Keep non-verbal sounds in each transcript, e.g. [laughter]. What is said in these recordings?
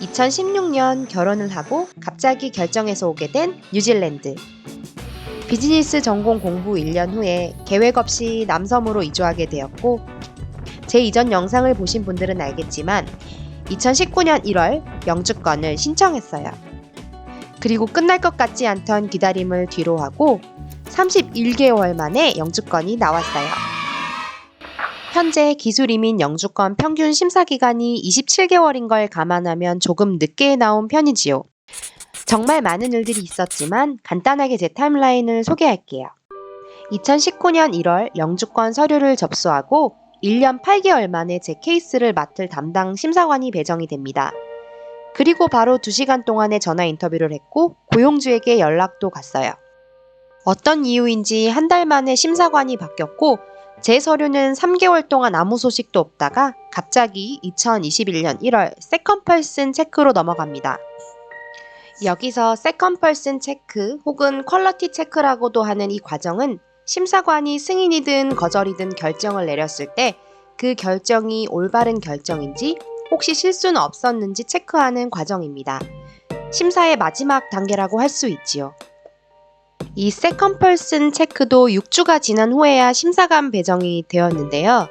2016년 결혼을 하고 갑자기 결정해서 오게 된 뉴질랜드. 비즈니스 전공 공부 1년 후에 계획 없이 남섬으로 이주하게 되었고, 제 이전 영상을 보신 분들은 알겠지만, 2019년 1월 영주권을 신청했어요. 그리고 끝날 것 같지 않던 기다림을 뒤로 하고, 31개월 만에 영주권이 나왔어요. 현재 기술 이민 영주권 평균 심사 기간이 27개월인 걸 감안하면 조금 늦게 나온 편이지요. 정말 많은 일들이 있었지만 간단하게 제 타임라인을 소개할게요. 2019년 1월 영주권 서류를 접수하고 1년 8개월 만에 제 케이스를 맡을 담당 심사관이 배정이 됩니다. 그리고 바로 2시간 동안의 전화 인터뷰를 했고 고용주에게 연락도 갔어요. 어떤 이유인지 한 달 만에 심사관이 바뀌었고 제 서류는 3개월 동안 아무 소식도 없다가 갑자기 2021년 1월 세컨 펄슨 체크로 넘어갑니다. 여기서 세컨 펄슨 체크 혹은 퀄러티 체크라고도 하는 이 과정은 심사관이 승인이든 거절이든 결정을 내렸을 때 그 결정이 올바른 결정인지 혹시 실수는 없었는지 체크하는 과정입니다. 심사의 마지막 단계라고 할 수 있지요. 이 세컨 펄슨 체크도 6주가 지난 후에야 심사관 배정이 되었는데요.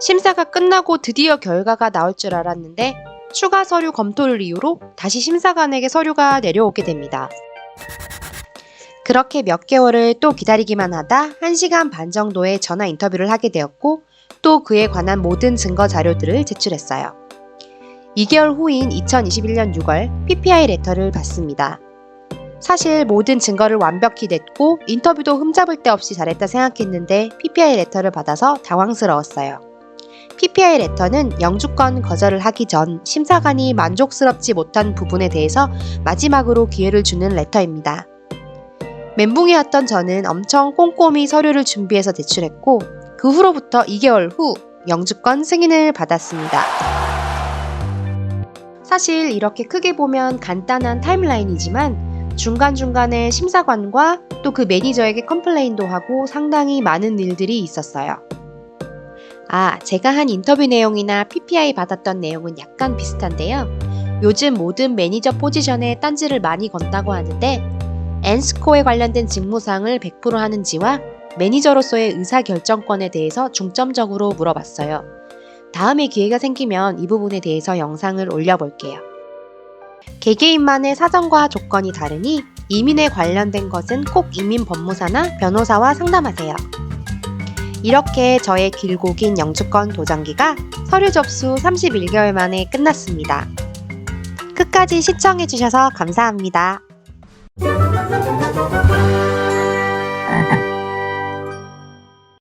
심사가 끝나고 드디어 결과가 나올 줄 알았는데 추가 서류 검토를 이유로 다시 심사관에게 서류가 내려오게 됩니다. 그렇게 몇 개월을 또 기다리기만 하다 1시간 반 정도의 전화 인터뷰를 하게 되었고 또 그에 관한 모든 증거 자료들을 제출했어요. 2개월 후인 2021년 6월 PPI 레터를 받습니다. 사실 모든 증거를 완벽히 냈고 인터뷰도 흠잡을 데 없이 잘했다 생각했는데 PPI 레터를 받아서 당황스러웠어요. PPI 레터는 영주권 거절을 하기 전 심사관이 만족스럽지 못한 부분에 대해서 마지막으로 기회를 주는 레터입니다. 멘붕이었던 저는 엄청 꼼꼼히 서류를 준비해서 제출했고 그 후로부터 2개월 후 영주권 승인을 받았습니다. 사실 이렇게 크게 보면 간단한 타임라인이지만 중간중간에 심사관과 또 그 매니저에게 컴플레인도 하고 상당히 많은 일들이 있었어요. 아, 제가 한 인터뷰 내용이나 PPI 받았던 내용은 약간 비슷한데요. 요즘 모든 매니저 포지션에 딴지를 많이 건다고 하는데 엔스코에 관련된 직무사항을 100% 하는지와 매니저로서의 의사결정권에 대해서 중점적으로 물어봤어요. 다음에 기회가 생기면 이 부분에 대해서 영상을 올려볼게요. 개개인만의 사정과 조건이 다르니 이민에 관련된 것은 꼭 이민 법무사나 변호사와 상담하세요. 이렇게 저의 길고 긴 영주권 도장기가 서류 접수 31개월 만에 끝났습니다. 끝까지 시청해주셔서 감사합니다. [laughs]